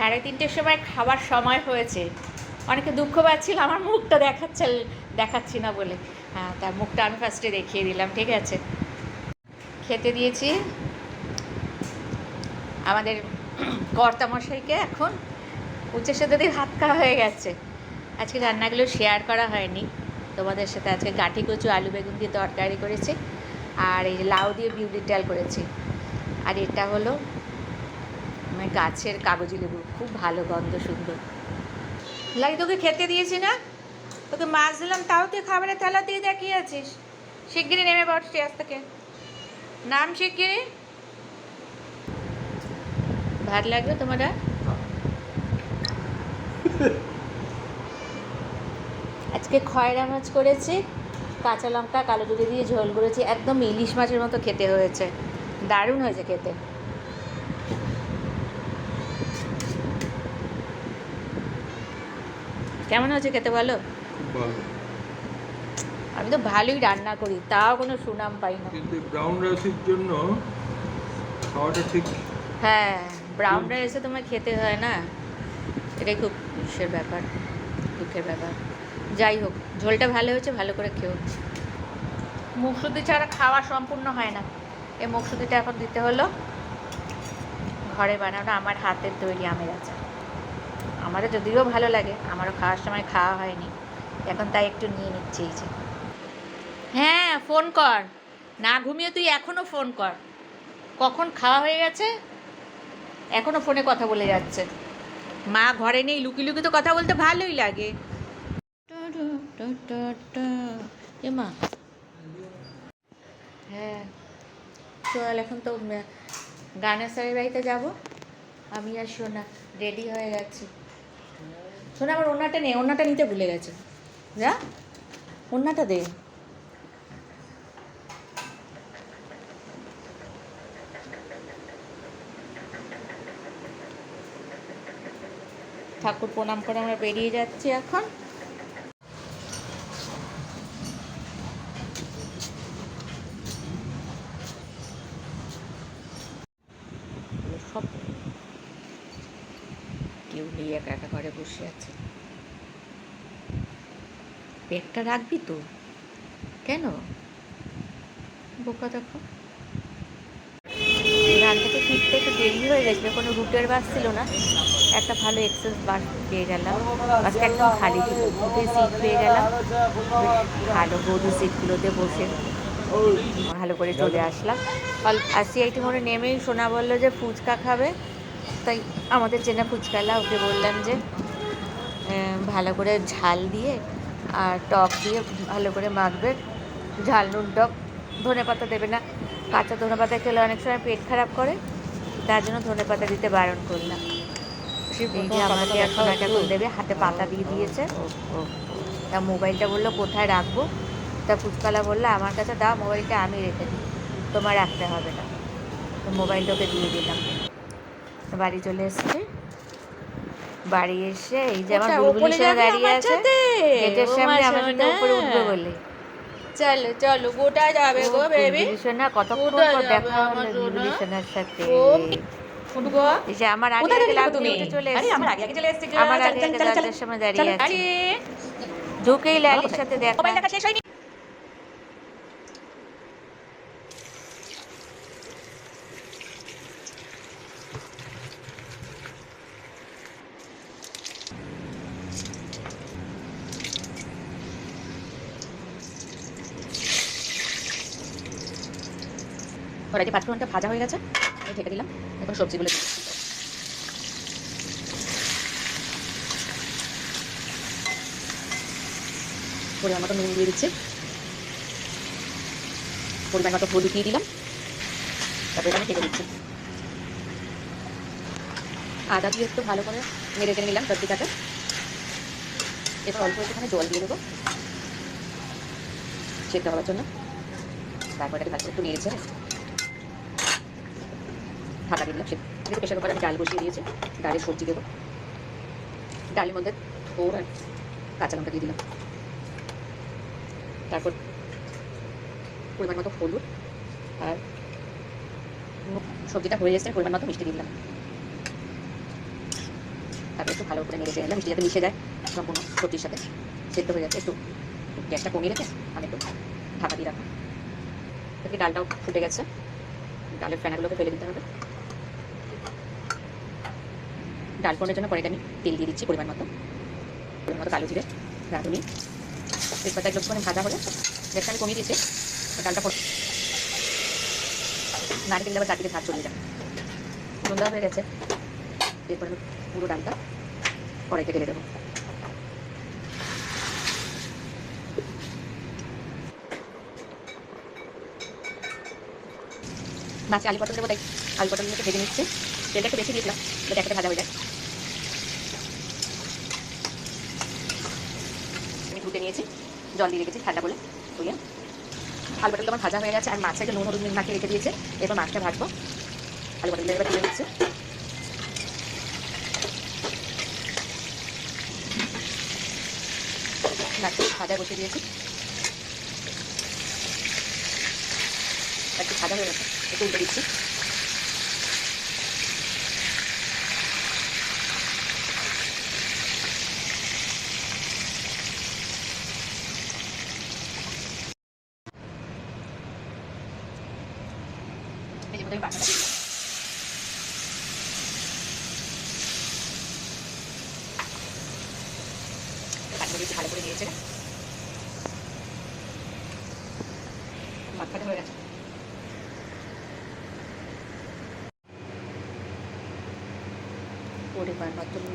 সাড়ে তিনটের সময় খাবার সময় হয়েছে। অনেকে দুঃখ পাচ্ছিল, আমার মুখটা দেখাচ্ছে, দেখাচ্ছি না বলে। হ্যাঁ তার মুখটা আমি ফার্স্টে দেখিয়ে দিলাম, ঠিক আছে? খেতে দিয়েছি। আমাদের কর্তামশাইকে এখন উচ্চের সাথে দিয়ে ভাত খাওয়া হয়ে গেছে। আজকে রান্নাগুলো শেয়ার করা হয়নি। তোমাদের সাথে আজকে গাঠি কচু, আলু বেগুন দিয়ে তরকারি করেছি। আর এই লাউ দিয়ে বিউলির ডাল করেছি। আর এটা হলো গাছের কাগজি লেবু, খুব ভালো গন্ধ, সুন্দর। লাই, তোকে খেতে দিয়েছি না? তোকে মাছ দিলাম, তাও তুই খাবারের থালা দিয়ে দেখিয়ে আছিস। শিগগিরই নেমে পড় স্টেজ থেকে। নাম শিগগিরই। ভাত লাগবে তোমার? আজকে খয়রা মাছ করেছি, কাঁচা লঙ্কা, কালো জিরে দিয়ে ঝোল করেছি, একদম ইলিশ মাছের মতো খেতে হয়েছে। দারুণ হয়েছে খেতে। কেমন হয়েছে খেতে বলো? ভালো। আমি তো ভালোই রান্না করি তাও কোনো সুনাম পাই না। কিন্তু ব্রাউন রাইসের জন্য খাওয়াটা ঠিক হ্যাঁ ব্রাউন রাইসে তোমার খেতে হয় না? এটাই খুব দুঃখের ব্যাপার দুঃখের ব্যাপার। যাই হোক ঝোলটা ভালো হয়েছে ভালো করে খেও। মুখশুদ্ধি ছাড়া খাওয়া সম্পূর্ণ হয় না। এই মুখশুদ্ধিটা এখন দিতে হলো। ঘরে বানানো আমার হাতের তৈরি আমের আচার। আমারও যদিও ভালো লাগে, আমারও খাওয়ার সময় খাওয়া হয়নি। এখন তাই একটু নিয়ে নিচ্ছি এই যে। হ্যাঁ ফোন কর। না ঘুমিয়ে তুই এখনও ফোন কর। কখন খাওয়া হয়ে গেছে? এখনও ফোনে কথা বলে যাচ্ছে। মা ঘরে নেই, লুকি লুকি তো কথা বলতে ভালোই লাগে। মা। হ্যাঁ চল এখন তো গানের স্যারের বাড়িতে যাব। আমি আর সোনা রেডি হয়ে গেছি। সোনা আমার ওনাটা নেই ওনাটা নিতে ভুলে গেছে। যা ওনাটা দে। ঠাকুর প্রণাম করে আমরা বেরিয়ে যাচ্ছি এখন সব কেউ নেই একা একা ঘরে বসে আছে পেটটা রাখবি তো। কেন? বোকা দেখো। গান থেকে ফিরতে একটু দেরি হয়ে গেছিল, কোনো রুটের বাস ছিল না। একটা ভালো এক্সেস বাস পেয়ে গেলাম। বাসটা একদম খালি ছিল দুটোই সিট পেয়ে গেলাম। ভালো গরু সিটগুলোতে বসে ভালো করে চলে আসলাম। আর সিআইটি মোড়ে নেমেই শোনা বলল যে, ফুচকা খাবে। তাই আমাদের চেনা ফুচকালা ওকে বললাম যে ভালো করে ঝাল দিয়ে আর টক দিয়ে ভালো করে মাখবে। ঝাল নুন টক ধনে পাতা দেবে না। কাঁচা ধনে পাতা খেলে অনেক সময় পেট খারাপ করে তার জন্য ধনে পাতা দিতে বারণ করলাম এই যে আমাকে এখন একটা। করে দেবে হাতে পাতা দিয়ে দিয়েছে। তা মোবাইলটা বলল কোথায় রাখব? তা ফুচকালা বলল আমার কাছে দাও মোবাইলটা আমি রেখে দিই। তোমার রাখতে হবে না। তো মোবাইলটা ওকে দিয়ে দিলাম। বাড়ি চলে এসেছি। বাড়ি এসে এই যে আমার বুলবুলির সাথে দাঁড়িয়ে আছে গেটের সামনে আমার সাথে উপরে উঠবে বলে। চলো চলো গোটায় যাবে গো বেবি সোনা কতক্ষণ পর দেখা হলো সোনা? বুলবুলি সোনার সাথে? ও, এই যে আমার আগে কোথায় আগে তুমি? চলে আরে আমার আগে আগে চলে এসেছে আমার আগে আগে চল, চল, দরজার সামনে দাঁড়িয়ে আছে। ঢুকেই লালির সাথে দেখা। মোবাইল দেখা শেষ হয়নি? কড়াইতে পাঁচ ঘণ্টা ভাজা হয়ে গেছে, আমি ঢেকে দিলাম। এখন সবজিগুলো। পরিমাণ মতো নুন দিয়ে দিচ্ছি। পরিমাণ মতো হলুদ দিয়ে দিলাম। তারপরে আমি ঢেকে দিচ্ছি। আদা দিয়ে একটু ভালো করে মেরে টেনে নিলাম সবজিটাকে। এবার অল্প একটুখানি জল দিয়ে দেবো সেদ্ধ হওয়ার জন্য। তারপর ভালো একটু নিয়েছে ঢাকা দিলাম সে একটু প্রেশার কুকারে আমি ডাল বসিয়ে দিয়েছি। ডালে সবজি দেবো। ডালের মধ্যে ওর আর কাঁচা লঙ্কা দিয়ে দিলাম। তারপর পরিমাণ মতো হলুদ আর সবজিটা হয়ে এসছে, পরিমাণ মতো মিষ্টি দিয়ে দিলাম। তারপর একটু ভালো করে চেড়ে নিলাম। মিষ্টি যাতে মিশে যায় সম্পূর্ণ সবজির সাথে। সেদ্ধ হয়ে যাচ্ছে। একটু গ্যাসটা কমিয়ে রেখে আমি একটু ঢাকা দিয়ে দেখি ডালটাও ফুটে গেছে। ডালের ফেনাগুলোকে ফেলে দিতে হবে। ডাল ফোড়নের জন্য কড়াইতে আমি তেল দিয়ে দিচ্ছি পরিমাণ মতো। পরিমাণ মতো কালো জিরে, রাঁধুনি। তেজপাতা একটু মানে ভাজা হলে গ্যাসটা আমি কমিয়ে দিচ্ছি ডালটা নাড়ি দিলে আবার চারদিকে ঝাঁজ চলে যায় সন্ধ্যা হয়ে গেছে। এরপর আমি পুরো ডালটা কড়াইতে ঢেলে দেবো। মাছে আলু পটল দেবো, তাই আলু পটলগুলোকে ভেজে নিচ্ছে। তেলটা একটু বেশি দিয়েছিলাম যাতে একসাথে ভাজা হয়ে যায়। আমি ধুতে নিয়েছি, জল দিয়ে রেখেছি, ঠান্ডা করে ধুয়ে। আলু পটল আমার ভাজা হয়ে গেছে, আর মাছটাকে নুন হলুদ মাখিয়ে রেখে দিয়েছে। এরপর মাছটা ভাজবো। আলু পটলগুলো এবার তুলে দিচ্ছে। ভাজা বসিয়ে দিয়েছি। একটু ভাজা হয়ে গেছে, একটু উল্টে দিচ্ছি। কাঠমরিচ ভালো করে হয়ে গেছে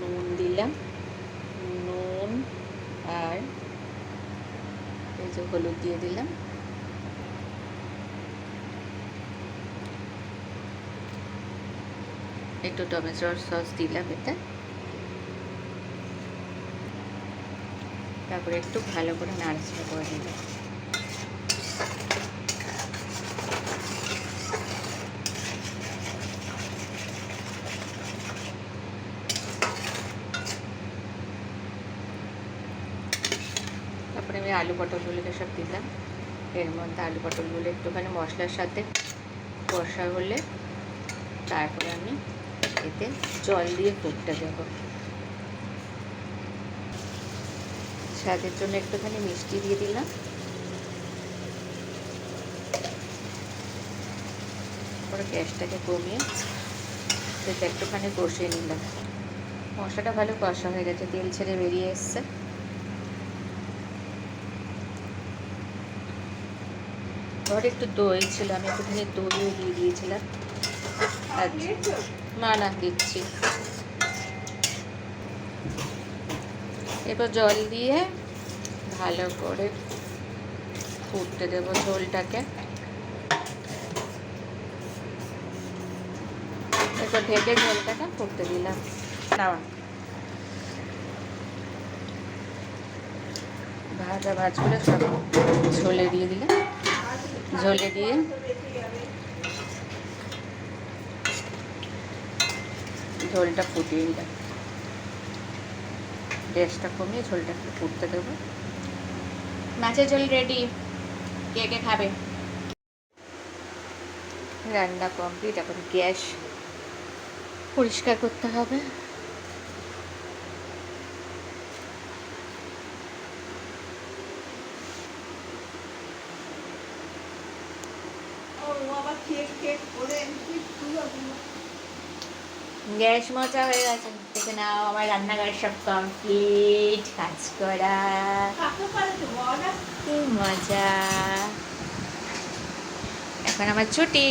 নুন দিলাম। নুন আর এই যে হলুদ দিয়ে দিলাম। একটু টমেটোর সস দিলাম এতে। তারপরে একটু ভালো করে নাড়াচাড়া করে দিলাম তারপরে আমি আলু পটলগুলোকে সব দিলাম। এর মধ্যে আলু পটলগুলো একটুখানি মশলার সাথে কষা হলে তারপরে আমি এতে জল দিয়ে ফুটতে দেবো স্বাদের জন্য একটুখানি মিষ্টি দিয়ে দিলাম। পরে গ্যাসটাকে কমিয়ে সেটা একটুখানি কষিয়ে নিলাম। মশলাটা ভালো কষা হয়ে গেছে, তেল ছেড়ে বেরিয়ে এসছে। ঘরে একটু দই ছিল, আমি একটুখানি দইও দিয়ে দিয়েছিলাম। আচ্ছা। না না, দিচ্ছি। এরপর জল দিয়ে ভালো করে ফুটতে দেবো ঝোলটাকে। এরপর ঢেকে ঝোলটাকে ফুটতে দিলাম। না ভাজা ভাজগুলো সব ঝোলে দিয়ে দিলাম। ঝোলে দিয়ে ঝোলটা ফুটিয়ে দিলাম গ্যাসটা কমিয়ে ঝোলটা একটু ফুটতে দেবো। মাছের ঝোল রেডি কে কে খাবে? রান্না কমপ্লিট এখন গ্যাস পরিষ্কার করতে হবে। গ্যাস মোচা হয়ে গেছে। দেখে নাও আমার রান্নাঘর সব কমপ্লিট কাজ করা। কি মজা। এখন আমার ছুটি।